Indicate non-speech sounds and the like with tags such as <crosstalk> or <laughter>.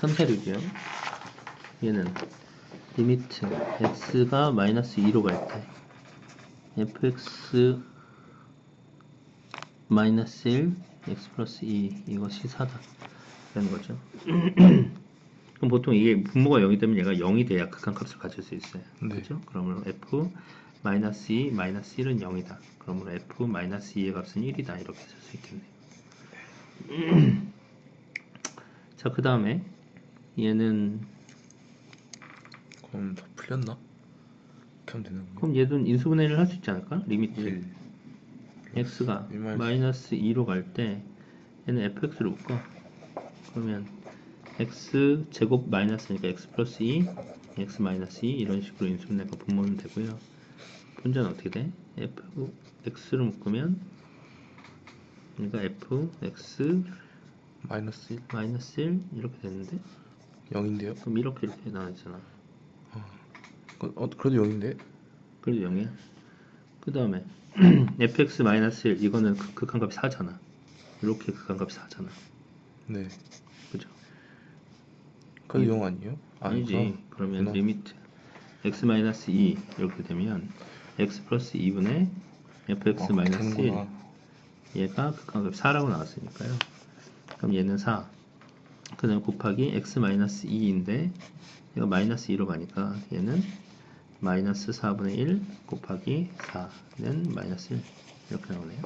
3세류죠. 얘는 리미트 x가 마이너스 2로 갈 때 fx 마이너스 1 x 플러스 2 이것이 4다 라는 거죠. <clears throat> 그럼 보통 이게 분모가 0이 되면 얘가 0이 돼야 극한 값을 가질 수 있어요. 네. 그렇죠? 그러면 f 마이너스 2 마이너스 1은 0이다. 그러므로 f 마이너스 2의 값은 1이다. 이렇게 쓸 수 있겠네요. <clears throat> 자, 그 다음에 얘는 그럼 다 풀렸나? 이렇게 하면 되는 건가? 그럼 얘도 인수분해를 할 수 있지 않을까? 리미트 1 x가 일 마이너스 마이너스 2로 갈 때 얘는 fx로 묶어 그러면 x 제곱 마이너스니까 x 플러스 2 x 마이너스 2 이런 식으로 인수분해가 분모는 되고요 분자는 어떻게 돼? f x로 묶으면 그러니까 f x 마이너스 1 마이너스 1 이렇게 되는데 0인데요? 그럼 이렇게 이렇게 나와있잖아 어, 그래도 0인데? 그래도 0이야 그 다음에 <clears throat> fx 마이너스 1 이거는 극- 극한값이 4잖아 이렇게 극한값이 4잖아 네 그죠? 그래도 이- 0 아니에요? 아니지. 아니구나. 그러면 그렇구나. 리미트 x 마이너스 2 이렇게 되면 x 플러스 2분의 fx 어, 마이너스 1 되는구나. 얘가 극한값 4라고 나왔으니까요. 그럼 얘는 4. 그 다음에 곱하기 x 마이너스 2인데 얘가 마이너스 2로 가니까 얘는 마이너스 4분의 1 곱하기 4는 마이너스 1 이렇게 나오네요.